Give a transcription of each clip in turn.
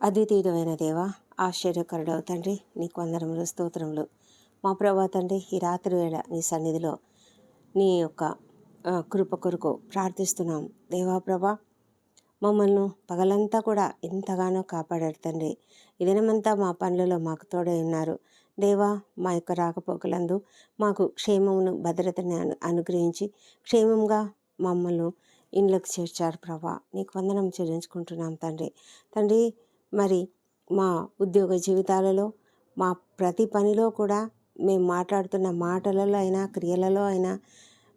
అద్వితీయుడమైన దేవ ఆశ్చర్యకరుడవు తండ్రి నీకు వందరములు స్తోత్రములు. మా ప్రభా తండ్రి ఈ రాత్రి వేళ నీ సన్నిధిలో నీ యొక్క కృప కొరకు ప్రార్థిస్తున్నాం దేవా ప్రభా మమ్మల్ని పగలంతా కూడా ఎంతగానో కాపాడారు తండ్రి. ఈ దినమంతా మా పనులలో మాకు తోడై ఉన్నారు. దేవా మా యొక్క రాకపోకలందు మాకు క్షేమమును భద్రతని అను అనుగ్రహించి క్షేమంగా మమ్మల్ని ఇండ్లకు చేర్చారు ప్రభా. నీకు వందనం చెల్లించుకుంటున్నాం తండ్రి. తండ్రి మరి మా ఉద్యోగ జీవితాలలో మా ప్రతి పనిలో కూడా మేము మాట్లాడుతున్న మాటలలో అయినా క్రియలలో అయినా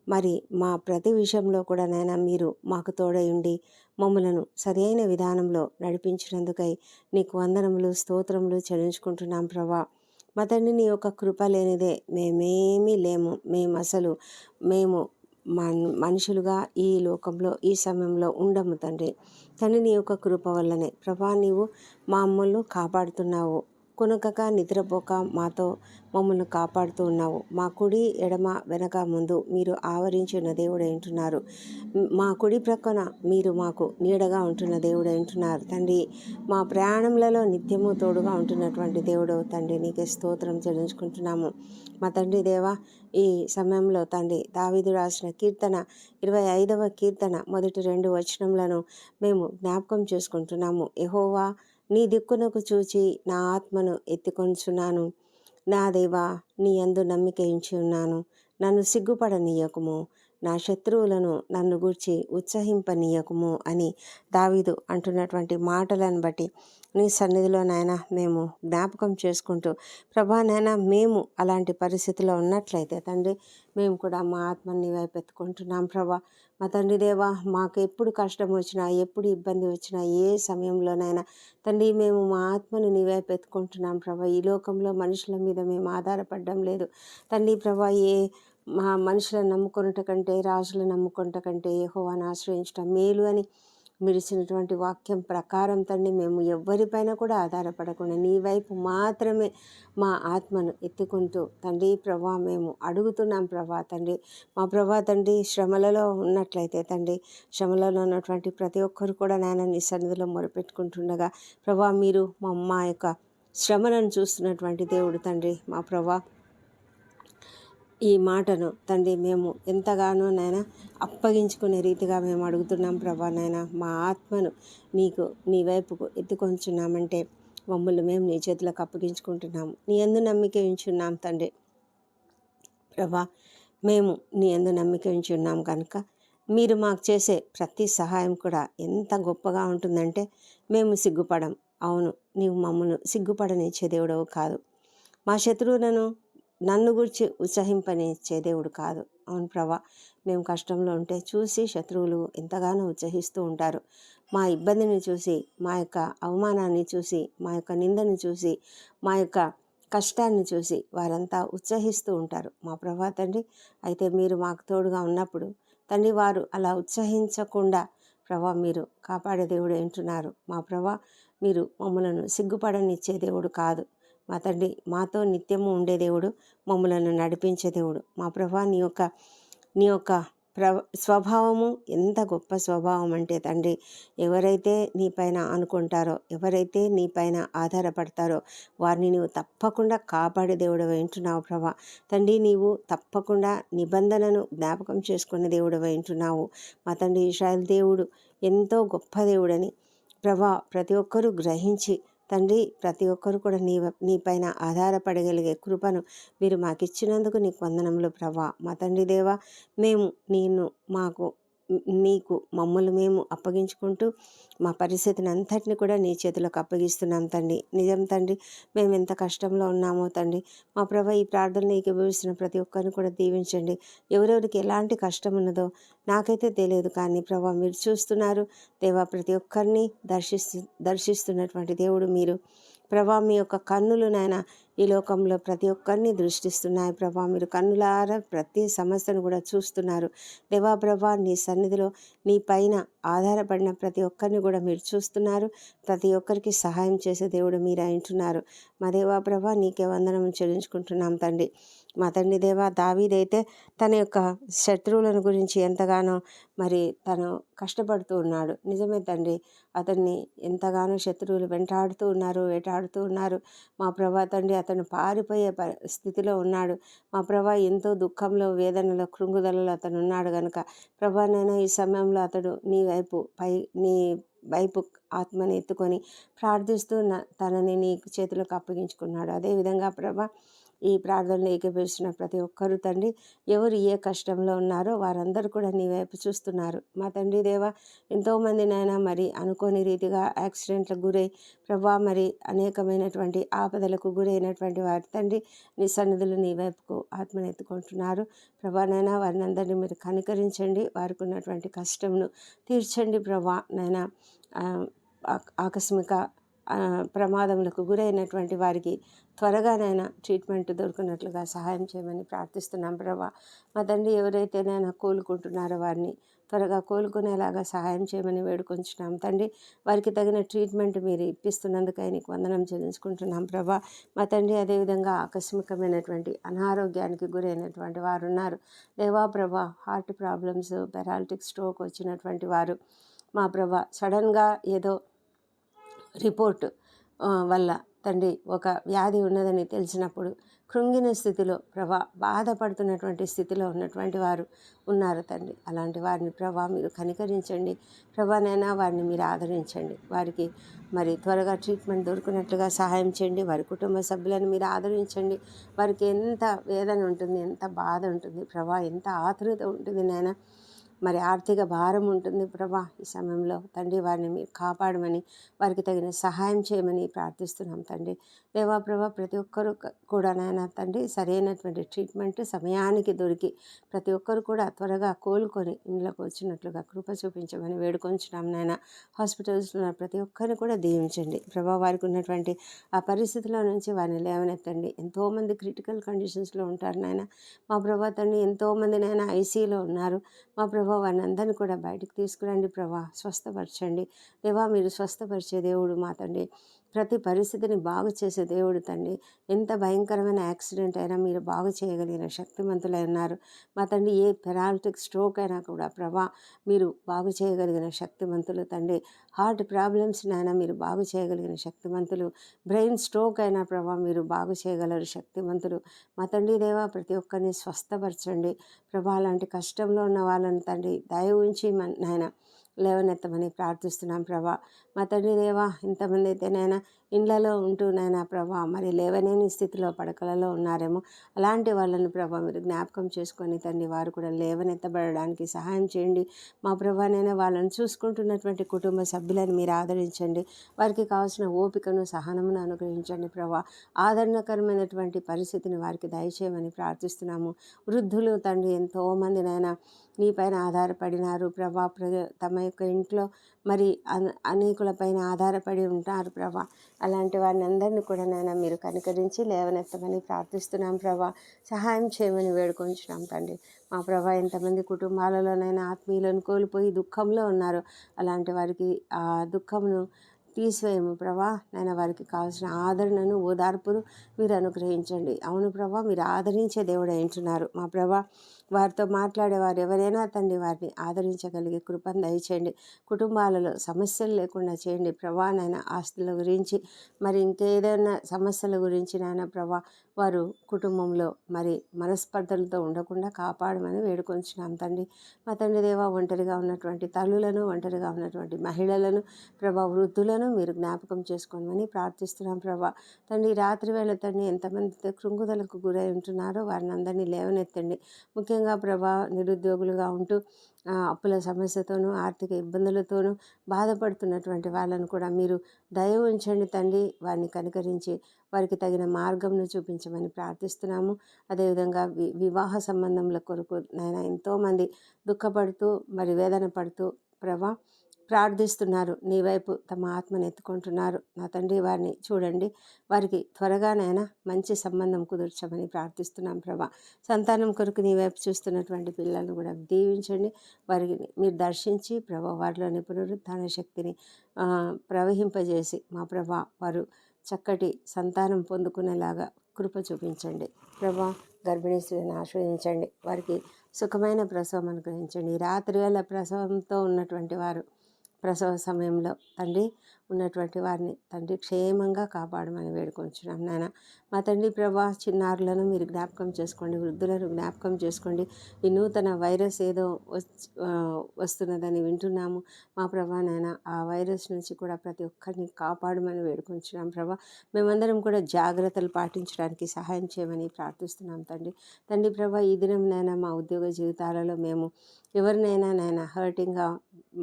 మరి మా ప్రతి విషయంలో కూడా మీరు మాకు తోడై ఉండి మమ్మలను సరైన విధానంలో నడిపించినందుకై నీకు వందనములు స్తోత్రములు చెల్లించుకుంటున్నాం ప్రభా. మా తండ్రి నీ యొక్క కృప లేనిదే మేమేమీ లేము. మేము అసలు మేము మన్ మనుషులుగా ఈ లోకంలో ఈ సమయంలో ఉండము తండ్రి. తండ్రి నీ యొక్క కృప వల్లనే. ప్రభా నీవు మా అమ్మలను కాపాడుతున్నావు. కొనకక నిద్రపోక మాతో మమ్మల్ని కాపాడుతూ ఉన్నావు. మా కుడి ఎడమ వెనక ముందు మీరు ఆవరించిన దేవుడు ఉంటున్నారు మా కుడి ప్రక్కన మీరు మాకు నీడగా ఉంటున్న దేవుడు ఉంటున్నారు తండ్రి మా ప్రయాణంలో నిత్యము తోడుగా ఉంటున్నటువంటి దేవుడు తండ్రి నీకే స్తోత్రం చెల్లించుకుంటున్నాము. మా తండ్రి దేవా ఈ సమయంలో తండ్రి దావిదు రాసిన కీర్తన ఇరవై ఐదవ కీర్తన మొదటి రెండు వచనములను మేము జ్ఞాపకం చేసుకుంటున్నాము. ఎహోవా నీ దిక్కునకు చూచి నా ఆత్మను ఎత్తుకొంచున్నాను. నా దేవా నీ యందు నమ్మిక ఉన్నాను. నన్ను సిగ్గుపడనీయకుము. నా శత్రువులను నన్ను గూర్చి ఉత్సహింపనీయకుము అని దావీదు అంటున్నటువంటి మాటలను బట్టి నీ సన్నిధిలో నాయన మేము జ్ఞాపకం చేసుకుంటూ ప్రభా నాయన మేము అలాంటి పరిస్థితిలో ఉన్నట్లయితే తండ్రి మేము కూడా మా ఆత్మని నీ వైపు ఎత్తుకుంటున్నాం ప్రభా. మా తండ్రి దేవా మాకు ఎప్పుడు కష్టం వచ్చినా ఎప్పుడు ఇబ్బంది వచ్చినా ఏ సమయంలోనైనా తండ్రి మేము మా ఆత్మని నీ వైపు ఎత్తుకుంటున్నాం ప్రభా. ఈ లోకంలో మనుషుల మీద మేము ఆధారపడడం లేదు. తండ్రి ప్రభా ఏ మా మనుషులను నమ్ముకొనుట కంటే రాజులను నమ్ముకొనుట కంటే యెహోవాను ఆశ్రయించడం మేలు అని మిరిచినటువంటి వాక్యం ప్రకారం తండ్రి మేము ఎవ్వరిపైన కూడా ఆధారపడకుండా నీ వైపు మాత్రమే మా ఆత్మను ఎత్తుకుంటూ తండ్రి ప్రభా మేము అడుగుతున్నాం ప్రభా తండ్రి. మా ప్రభా తండ్రి శ్రమలలో ఉన్నట్లయితే తండ్రి శ్రమలలో ఉన్నటువంటి ప్రతి ఒక్కరు కూడా నాయన నీ సన్నిధిలో మొరపెట్టుకుంటుండగా ప్రభా మీరు మా అమ్మ యొక్క శ్రమలను చూస్తున్నటువంటి దేవుడు తండ్రి మా ప్రభా. ఈ మాటను తండ్రి మేము ఎంతగానో నాయన అప్పగించుకునే రీతిగా మేము అడుగుతున్నాం ప్రభా నాయన మా ఆత్మను నీకు నీ వైపుకు ఎత్తుకొంచున్నామంటే మమ్మల్ని మేము నీ చేతులకు అప్పగించుకుంటున్నాము. నీ ఎందు నమ్మిక ఉంచున్నాం తండ్రి. ప్రభా మేము నీ ఎందు నమ్మిక ఉంచున్నాం కనుక మీరు మాకు చేసే ప్రతి సహాయం కూడా ఎంత గొప్పగా ఉంటుందంటే మేము సిగ్గుపడం. అవును నీవు మమ్మల్ని సిగ్గుపడనిచ్చే దేవుడవు కాదు. మా శత్రువులను నన్ను గురించి ఉత్సహింపనిచ్చే దేవుడు కాదు. అవును ప్రభా మేము కష్టంలో ఉంటే చూసి శత్రువులు ఎంతగానో ఉత్సహిస్తూ ఉంటారు. మా ఇబ్బందిని చూసి మా యొక్క అవమానాన్ని చూసి మా యొక్క నిందని చూసి మా యొక్క కష్టాన్ని చూసి వారంతా ఉత్సహిస్తూ ఉంటారు. మా ప్రభా తండ్రి అయితే మీరు మాకు తోడుగా ఉన్నప్పుడు తండ్రి వారు అలా ఉత్సహించకుండా ప్రభా మీరు కాపాడే దేవుడు ఏంటున్నారు మా ప్రభా మీరు మమ్మలను సిగ్గుపడనిచ్చే దేవుడు కాదు. మా తండ్రి మాతో నిత్యము ఉండే దేవుడు మమ్మలను నడిపించే దేవుడు. మా ప్రభా నీ యొక్క నీ యొక్క ప్ర స్వభావము ఎంత గొప్ప స్వభావం అంటే తండ్రి ఎవరైతే నీ పైన అనుకుంటారో ఎవరైతే నీ పైన ఆధారపడతారో వారిని నీవు తప్పకుండా కాపాడే దేవుడు వింటున్నావు ప్రభా. తండ్రి నీవు తప్పకుండా నిబంధనను జ్ఞాపకం చేసుకునే దేవుడు వింటున్నావు మా తండ్రి ఇస్రాయల్ దేవుడు ఎంతో గొప్ప దేవుడని ప్రభా ప్రతి ఒక్కరూ గ్రహించి తండ్రి ప్రతి ఒక్కరు కూడా నీ నీ పైన ఆధారపడగలిగే కృపను మీరు మాకిచ్చినందుకు నీ నీకు వందనములు ప్రభా. మా తండ్రి దేవా మేము నేను మాకు నీకు మమ్మల్ని మేము అప్పగించుకుంటూ మా పరిస్థితిని అంతటిని కూడా నీ చేతులకు అప్పగిస్తున్నాం తండ్రి. నిజం తండ్రి మేము ఎంత కష్టంలో ఉన్నామో తండ్రి మా ప్రభా ఈ ప్రార్థనలు ఏకీభవిస్తున్న ప్రతి ఒక్కరిని కూడా దీవించండి. ఎవరెవరికి ఎలాంటి కష్టం ఉన్నదో నాకైతే తెలియదు కానీ ప్రభా మీరు చూస్తున్నారు. దేవా ప్రతి ఒక్కరిని దర్శిస్తు దర్శిస్తున్నటువంటి దేవుడు మీరు. ప్రభా మీ యొక్క కన్నులు నాయన ఈ లోకంలో ప్రతి ఒక్కరిని దృష్టిస్తున్నాయి ప్రభా. మీరు కన్నులారా ప్రతి సమస్యను కూడా చూస్తున్నారు. దేవా ప్రభా నీ సన్నిధిలో నీ పైన ఆధారపడిన ప్రతి ఒక్కరిని కూడా మీరు చూస్తున్నారు. ప్రతి ఒక్కరికి సహాయం చేసే దేవుడు మీరు అంటున్నారు. మా దేవా ప్రభా నీకే వందనం చెల్లించుకుంటున్నాం తండ్రి. మా తండ్రి దేవా దావీదైతే తన యొక్క శత్రువులను గురించి ఎంతగానో మరి తను కష్టపడుతూ ఉన్నాడు. నిజమే తండ్రి అతన్ని ఎంతగానో శత్రువులు వెంటాడుతూ ఉన్నారు వేటాడుతూ ఉన్నారు. మా ప్రభా తండ్రి అతను పారిపోయే స్థితిలో ఉన్నాడు. మా ప్రభా ఎంతో దుఃఖంలో వేదనలో కృంగుదలలో అతను ఉన్నాడు కనుక ప్రభానైనా ఈ సమయంలో అతడు నీ వైపు పై నీ వైపు ఆత్మని ఎత్తుకొని ప్రార్థిస్తూ తనని నీ చేతులకు అప్పగించుకున్నాడు. అదేవిధంగా ప్రభా ఈ ప్రార్థనలు ఏకీభవిస్తున్న ప్రతి ఒక్కరు తండ్రి ఎవరు ఏ కష్టంలో ఉన్నారో వారందరూ కూడా నీ వైపు చూస్తున్నారు. మా తండ్రి దేవ ఎంతోమంది నాయన మరి అనుకోని రీతిగా యాక్సిడెంట్లకు గురై ప్రభా మరి అనేకమైనటువంటి ఆపదలకు గురైనటువంటి వారి తండ్రి నీ సన్నిధులు నీ వైపుకు ఆత్మనెత్తుకుంటున్నారు. ప్రభా నైనా వారిని అందరినీ మీరు కనికరించండి. వారికి ఉన్నటువంటి కష్టంను తీర్చండి ప్రభా నైనా ఆకస్మిక ప్రమాదములకు గురైనటువంటి వారికి త్వరగానైనా ట్రీట్మెంట్ దొరికినట్లుగా సహాయం చేయమని ప్రార్థిస్తున్నాం ప్రభా. మా తండ్రి ఎవరైతేనైనా కోలుకుంటున్నారో వారిని త్వరగా కోలుకునేలాగా సహాయం చేయమని వేడుకొంచున్నాం. తండ్రి వారికి తగిన ట్రీట్మెంట్ మీరు ఇప్పిస్తున్నందుకై నీకు వందనం చెల్లించుకుంటున్నాం ప్రభా. మా తండ్రి అదేవిధంగా ఆకస్మికమైనటువంటి అనారోగ్యానికి గురైనటువంటి వారు ఉన్నారు దేవా ప్రభా హార్ట్ ప్రాబ్లమ్స్ పెరాలిటిక్ స్ట్రోక్ వచ్చినటువంటి వారు మా ప్రభా సడన్గా ఏదో రిపోర్ట్ వల్ల తండ్రి ఒక వ్యాధి ఉన్నదని తెలిసినప్పుడు కృంగిన స్థితిలో ప్రభా బాధపడుతున్నటువంటి స్థితిలో ఉన్నటువంటి వారు ఉన్నారు తండ్రి. అలాంటి వారిని ప్రభా మీరు కనికరించండి. ప్రభానైనా వారిని మీరు ఆదరించండి. వారికి మరి త్వరగా ట్రీట్మెంట్ దొరికినట్లుగా సహాయం చేయండి. వారి కుటుంబ సభ్యులను మీరు ఆదరించండి. వారికి ఎంత వేదన ఉంటుంది ఎంత బాధ ఉంటుంది ప్రభా ఎంత ఆతురత ఉంటుంది నాయన మరి ఆర్థిక భారం ఉంటుంది ప్రభా ఈ సమయంలో. తండ్రి వారిని మీరు కాపాడమని వారికి తగిన సహాయం చేయమని ప్రార్థిస్తున్నాం తండ్రి. దేవా ప్రభా ప్రతి ఒక్కరు కూడా నాయన తండ్రి సరైనటువంటి ట్రీట్మెంట్ సమయానికి దొరికి ప్రతి ఒక్కరు కూడా త్వరగా కోలుకొని ఇంట్లోకి వచ్చినట్లుగా కృప చూపించమని వేడుకొంచున్నాం నాయన. హాస్పిటల్స్లో ఉన్న ప్రతి ఒక్కరిని కూడా దీవించండి. ప్రభా వారికి ఉన్నటువంటి ఆ పరిస్థితిలో నుంచి వారిని లేవనెత్తండి. ఎంతోమంది క్రిటికల్ కండిషన్స్లో ఉంటారు నాయన. మా ప్రభా తండ్రి ఎంతోమంది నాయన ఐసీలో ఉన్నారు. మా ప్రభా వారిని అందరినీ కూడా బయటకు తీసుకురండి ప్రభా. స్వస్థపరచండి. దేవా మీరు స్వస్థపరిచే దేవుడు మా తండ్రి. ప్రతి పరిస్థితిని బాగు చేసే దేవుడు తండ్రి. ఎంత భయంకరమైన యాక్సిడెంట్ అయినా మీరు బాగు చేయగలిగిన శక్తిమంతులై ఉన్నారు. మా తండ్రి ఏ పెరాలిటిక్ స్ట్రోక్ అయినా కూడా ప్రభా మీరు బాగు చేయగలిగిన శక్తిమంతులు తండ్రి. హార్ట్ ప్రాబ్లమ్స్ అయినా మీరు బాగు చేయగలిగిన శక్తిమంతులు. బ్రెయిన్ స్ట్రోక్ అయినా ప్రభా మీరు బాగు చేయగలరు శక్తిమంతులు. మా తండ్రి దేవా ప్రతి ఒక్కరిని స్వస్థపరచండి. ప్రభా లాంటి కష్టంలో ఉన్న వాళ్ళని తండ్రి దయ ఉంచి నాయన లేవనెత్తమని ప్రార్థిస్తున్నాం ప్రభా. మా తండ్రి దేవా ఇంతమంది అయితే నాయన ఇండ్లలో ఉంటూ నాయన ప్రభా మరి లేవనేని స్థితిలో పడకలలో ఉన్నారేమో. అలాంటి వాళ్ళని ప్రభా మీరు జ్ఞాపకం చేసుకొని తండ్రి వారు కూడా లేవనెత్తబడడానికి సహాయం చేయండి. మా ప్రభానైనా వాళ్ళని చూసుకుంటున్నటువంటి కుటుంబ సభ్యులను మీరు ఆదరించండి. వారికి కావాల్సిన ఓపికను సహనమును అనుగ్రహించండి ప్రభా. ఆదరణకరమైనటువంటి పరిస్థితిని వారికి దయచేయమని ప్రార్థిస్తున్నాము. వృద్ధులు తండ్రి ఎంతోమందినైనా నీపైన ఆధారపడినారు. ప్రభా ప్రజ తమ యొక్క ఇంట్లో మరి అనేకులపైన ఆధారపడి ఉంటారు ప్రభా. అలాంటి వారిని అందరినీ కూడా నైనా మీరు కనికరించి లేవనెత్తమని ప్రార్థిస్తున్నాం ప్రభా. సహాయం చేయమని వేడుకొంచున్నాం తండ్రి. మా ప్రభా ఎంతమంది కుటుంబాలలోనైనా ఆత్మీయులను కోల్పోయి దుఃఖంలో ఉన్నారు. అలాంటి వారికి ఆ దుఃఖమును తీసివేయము ప్రభా. నేను వారికి కావాల్సిన ఆదరణను ఓదార్పును మీరు అనుగ్రహించండి. అవును ప్రభా మీరు ఆదరించే దేవుడు ఏంటున్నారు మా ప్రభా వారితో మాట్లాడేవారు. ఎవరైనా తండ్రి వారిని ఆదరించగలిగే కృపను దయచేయండి. కుటుంబాలలో సమస్యలు లేకుండా చేయండి. ప్రభా నాయన ఆస్తుల గురించి మరి ఇంకేదైనా సమస్యల గురించి నాయన ప్రభా వారు కుటుంబంలో మరి మనస్పర్ధలతో ఉండకుండా కాపాడమని వేడుకొంచున్నాం తండ్రి. మా తండ్రి దేవా ఒంటరిగా ఉన్నటువంటి తల్లులను ఒంటరిగా ఉన్నటువంటి మహిళలను ప్రభా వృద్ధులను మీరు జ్ఞాపకం చేసుకోమని ప్రార్థిస్తున్నాం ప్రభా. తండ్రి రాత్రి వేళ తండ్రి ఎంతమంది కృంగుదలకు గురై ఉంటున్నారో వారిని అందరినీ లేవనెత్తండి. ముఖ్యంగా ప్రభా నిరుద్యోగులుగా ఉంటూ అప్పుల సమస్యతోనూ ఆర్థిక ఇబ్బందులతోనూ బాధపడుతున్నటువంటి వాళ్ళను కూడా మీరు దయ ఉంచండి తండ్రి. వారిని కనికరించి వారికి తగిన మార్గంను చూపించమని ప్రార్థిస్తున్నాము. అదేవిధంగా వి వివాహ సంబంధముల కొరకు నాయన ఎంతోమంది దుఃఖపడుతూ మరి వేదన పడుతూ ప్రభా ప్రార్థిస్తున్నారు. నీ వైపు తమ ఆత్మను ఎత్తుకుంటున్నారు. నా తండ్రి వారిని చూడండి. వారికి త్వరగానైనా మంచి సంబంధం కుదుర్చమని ప్రార్థిస్తున్నాం ప్రభా. సంతానం కొరకు నీ వైపు చూస్తున్నటువంటి పిల్లలను కూడా దీవించండి. వారికి మీరు దర్శించి ప్రభా వారిలోని పునరుత్థాన శక్తిని ప్రవహింపజేసి మా ప్రభా వారు చక్కటి సంతానం పొందుకునేలాగా కృప చూపించండి. ప్రభా గర్భిణీ స్త్రీలను ఆశ్రయించండి. వారికి సుఖమైన ప్రసవం అనుగ్రహించండి. రాత్రి వేళ ప్రసవంతో ఉన్నటువంటి వారు ప్రసవ సమయంలో తండ్రి ఉన్నటువంటి వారిని తండ్రి క్షేమంగా కాపాడమని వేడుకొంచున్నాం నాయన. మా తండ్రి ప్రభా చిన్నారులను మీరు జ్ఞాపకం చేసుకోండి వృద్ధులను జ్ఞాపకం చేసుకోండి. ఈ నూతన వైరస్ ఏదో వస్తున్నదని వింటున్నాము. మా ప్రభా నాయన ఆ వైరస్ నుంచి కూడా ప్రతి ఒక్కరిని కాపాడమని వేడుకొంచున్నాం ప్రభా. మేమందరం కూడా జాగ్రత్తలు పాటించడానికి సహాయం చేయమని ప్రార్థిస్తున్నాం తండ్రి. తండ్రి ప్రభా ఈ దినం నైనా మా ఉద్యోగ జీవితాలలో మేము ఎవరినైనా నాయన హర్టింగ్గా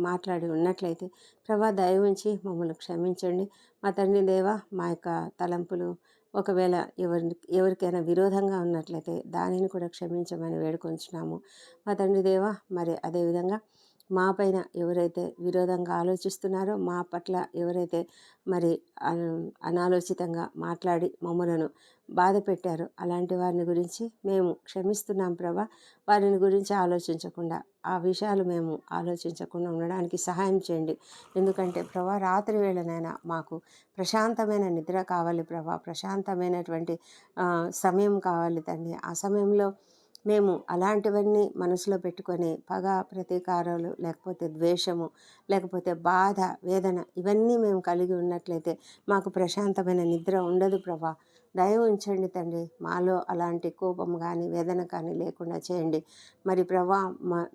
మాట్లాడి ఉన్నట్లయితే ప్రభా దయ ఉంచి మమ్మల్ని క్షమించండి. మా తండ్రి దేవా మా యొక్క తలంపులు ఒకవేళ ఎవరి ఎవరికైనా విరోధంగా ఉన్నట్లయితే దానిని కూడా క్షమించమని వేడుకొంచున్నాము. మా తండ్రి దేవా మరి అదేవిధంగా మా పైన ఎవరైతే విరోధంగా ఆలోచిస్తున్నారో మా పట్ల ఎవరైతే మరి అనాలోచితంగా మాట్లాడి మమ్మలను బాధ పెట్టారు. అలాంటి వారిని గురించి మేము క్షమిస్తున్నాం ప్రభా. వారిని గురించి ఆలోచించకుండా ఆ విషయాలు మేము ఆలోచించకుండా ఉండడానికి సహాయం చేయండి. ఎందుకంటే ప్రభా రాత్రి వేళనైనా మాకు ప్రశాంతమైన నిద్ర కావాలి ప్రభా. ప్రశాంతమైనటువంటి సమయం కావాలి తండ్రి. ఆ సమయంలో మేము అలాంటివన్నీ మనసులో పెట్టుకొని పగ ప్రతీకారాలు లేకపోతే ద్వేషము లేకపోతే బాధ వేదన ఇవన్నీ మేము కలిగి ఉన్నట్లయితే మాకు ప్రశాంతమైన నిద్ర ఉండదు ప్రభా. దయ ఉంచండి తండ్రి. మాలో అలాంటి కోపం కానీ వేదన కానీ లేకుండా చేయండి. మరి ప్రభా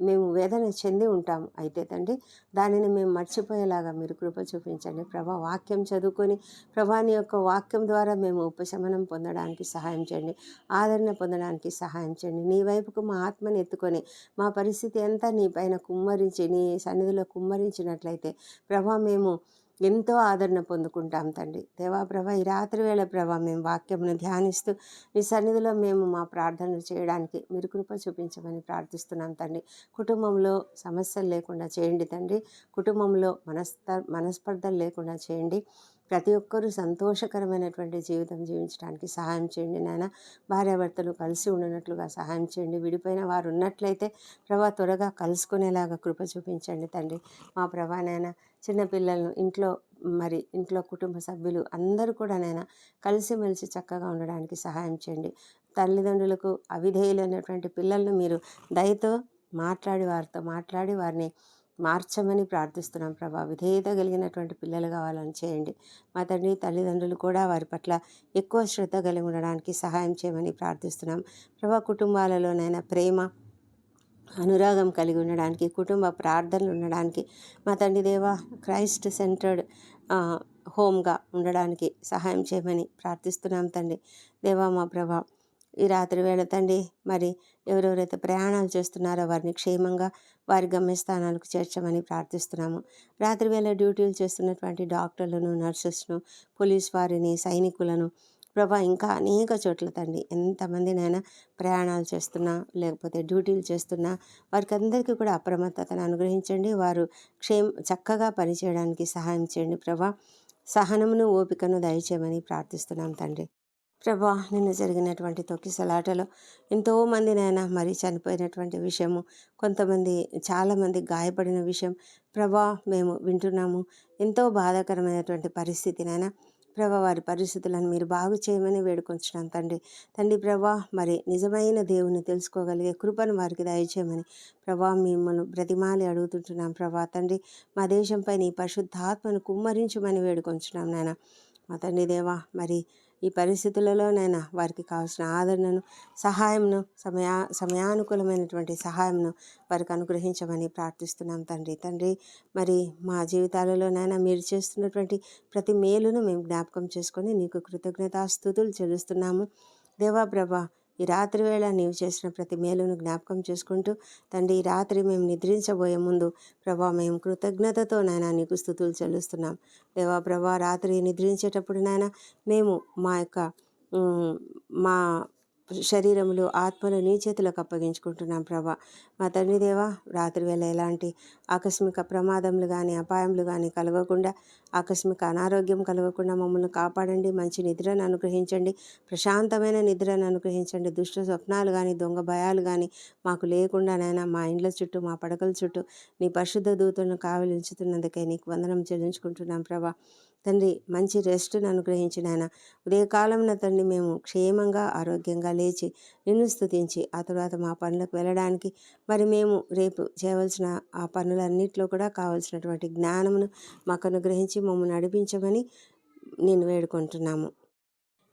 మేము వేదన చెంది ఉంటాము. అయితే తండ్రి దానిని మేము మర్చిపోయేలాగా మీరు కృప చూపించండి. ప్రభా వాక్యం చదువుకొని ప్రభాని యొక్క వాక్యం ద్వారా మేము ఉపశమనం పొందడానికి సహాయం చేయండి. ఆదరణ పొందడానికి సహాయం చేయండి. నీ వైపుకు మా ఆత్మని ఎత్తుకొని మా పరిస్థితి అంతా నీ పైన కుమ్మరించి నీ సన్నిధిలో కుమ్మరించినట్లయితే ప్రభా మేము ఎంతో ఆదరణ పొందుకుంటాం తండ్రి. దేవాప్రభ ఈ రాత్రి వేళ ప్రభ మేము వాక్యమును ధ్యానిస్తూ నీ సన్నిధిలో మేము మా ప్రార్థనలు చేయడానికి మీరు కృప చూపించమని ప్రార్థిస్తున్నాం తండ్రి. కుటుంబంలో సమస్యలు లేకుండా చేయండి తండ్రి. కుటుంబంలో మనస్త మనస్పర్ధలు లేకుండా చేయండి. ప్రతి ఒక్కరూ సంతోషకరమైనటువంటి జీవితం జీవించడానికి సహాయం చేయండి నాయన. భార్యాభర్తలు కలిసి ఉండనట్లుగా సహాయం చేయండి. విడిపోయిన వారు ఉన్నట్లయితే ప్రభా త్వరగా కలుసుకునేలాగా కృప చూపించండి తండ్రి. మా ప్రభా నాయన చిన్నపిల్లలను ఇంట్లో మరి ఇంట్లో కుటుంబ సభ్యులు అందరూ కూడా నాయన కలిసిమెలిసి చక్కగా ఉండడానికి సహాయం చేయండి. తల్లిదండ్రులకు అవిధేయులైనటువంటి పిల్లలను మీరు దయతో మాట్లాడి వారితో మాట్లాడి వారిని మార్చమని ప్రార్థిస్తున్నాం ప్రభా. విధేయత కలిగినటువంటి పిల్లలు కావాలని చేయండి. మా తండ్రి తల్లిదండ్రులు కూడా వారి పట్ల ఎక్కువ శ్రద్ధ కలిగి ఉండడానికి సహాయం చేయమని ప్రార్థిస్తున్నాం. ప్రభా కుటుంబాలలోనైనా ప్రేమ అనురాగం కలిగి ఉండడానికి కుటుంబ ప్రార్థనలు ఉండడానికి మా తండ్రి దేవ క్రైస్ట్ సెంటర్డ్ హోమ్గా ఉండడానికి సహాయం చేయమని ప్రార్థిస్తున్నాం తండ్రి. దేవా మా ప్రభా ఈ రాత్రి వేళ తండ్రి మరి ఎవరెవరైతే ప్రయాణాలు చేస్తున్నారో వారిని క్షేమంగా వారి గమ్యస్థానాలకు చేర్చమని ప్రార్థిస్తున్నాము. రాత్రి వేళ డ్యూటీలు చేస్తున్నటువంటి డాక్టర్లను నర్సెస్ను పోలీస్ వారిని సైనికులను ప్రభా ఇంకా అనేక చోట్ల తండ్రి ఎంతమందినైనా ప్రయాణాలు చేస్తున్నా లేకపోతే డ్యూటీలు చేస్తున్నా వారికి అందరికీ కూడా అప్రమత్తతను అనుగ్రహించండి. వారు క్షేమ చక్కగా పనిచేయడానికి సహాయం చేయండి ప్రభా. సహనమును ఓపికను దయచేయమని ప్రార్థిస్తున్నాం తండ్రి. ప్రభా నిన్న జరిగినటువంటి తొక్కిసలాటలో ఎంతోమంది నాయన మరి చనిపోయినటువంటి విషయము కొంతమంది చాలామంది గాయపడిన విషయం ప్రభా మేము వింటున్నాము. ఎంతో బాధాకరమైనటువంటి పరిస్థితి ప్రభా వారి పరిస్థితులను మీరు బాగు చేయమని వేడుకొంచున్నాం తండ్రి. తండ్రి ప్రభా మరి నిజమైన దేవుని తెలుసుకోగలిగే కృపను వారికి దయచేయమని ప్రభా మిమ్మల్ని బ్రతిమాలి అడుగుతుంటున్నాం ప్రభా. తండ్రి మా దేశంపై నీ పరిశుద్ధాత్మను కుమ్మరించమని వేడుకొంచున్నాం నాయన. మా తండ్రి దేవా మరి ఈ పరిస్థితులలో నైనా వారికి కావాల్సిన ఆదరణను సహాయంను సమయా సమయానుకూలమైనటువంటి సహాయంను వారికి అనుగ్రహించమని ప్రార్థిస్తున్నాం తండ్రి. తండ్రి మరి మా జీవితాలలోనైనా మీరు చేస్తున్నటువంటి ప్రతి మేలును మేము జ్ఞాపకం చేసుకొని నీకు కృతజ్ఞతాస్థుతులు చెల్లిస్తున్నాము. దేవా ప్రభా ఈ రాత్రి వేళ నీవు చేసిన ప్రతి మేలును జ్ఞాపకం చేసుకుంటూ తండ్రి ఈ రాత్రి మేము నిద్రించబోయే ముందు ప్రభా మేము కృతజ్ఞతతో నాయన నీకు స్థుతులు చెల్లిస్తున్నాం. దేవా ప్రభా రాత్రి నిద్రించేటప్పుడు నాయన మేము మా యొక్క మా శరీరములు ఆత్మలు నీ చేతులకు అప్పగించుకుంటున్నాం ప్రభా. మా తండ్రి దేవా రాత్రి వేళ ఎలాంటి ఆకస్మిక ప్రమాదములు కానీ అపాయములు కానీ కలగకుండా ఆకస్మిక అనారోగ్యం కలగకుండా మమ్మల్ని కాపాడండి మంచి నిద్రను అనుగ్రహించండి ప్రశాంతమైన నిద్రను అనుగ్రహించండి. దుష్ట స్వప్నాలు కానీ దొంగ భయాలు కానీ మాకు లేకుండానైనా మా ఇండ్ల చుట్టూ మా పడకల చుట్టూ నీ పరిశుద్ధ దూతలను కావలించుతున్నందుకే నీకు వందనం చెల్లించుకుంటున్నాం ప్రభా. తండ్రి మంచి రెస్ట్ను అనుగ్రహించిన ఆయన ఉదయకాలం తండ్రి మేము క్షేమంగా ఆరోగ్యంగా లేచి నిన్ను స్థుతించి ఆ తర్వాత మా పనులకు వెళ్ళడానికి మరి మేము రేపు చేయవలసిన ఆ పనులన్నింటిలో కూడా కావలసినటువంటి జ్ఞానమును మాకు అనుగ్రహించి మమ్మల్ని నడిపించమని నేను వేడుకుంటున్నాము.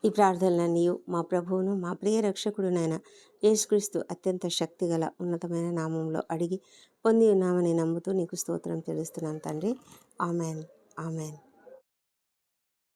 ఈ ప్రార్థనలన్నీ మా ప్రభువును మా ప్రియ రక్షకుడునైన యేసుక్రీస్తు అత్యంత శక్తిగల ఉన్నతమైన నామంలో అడిగి పొంది ఉన్నామని నమ్ముతూ నీకు స్తోత్రం తెలుస్తున్నాను తండ్రి. ఆమెన్. ఆమెన్.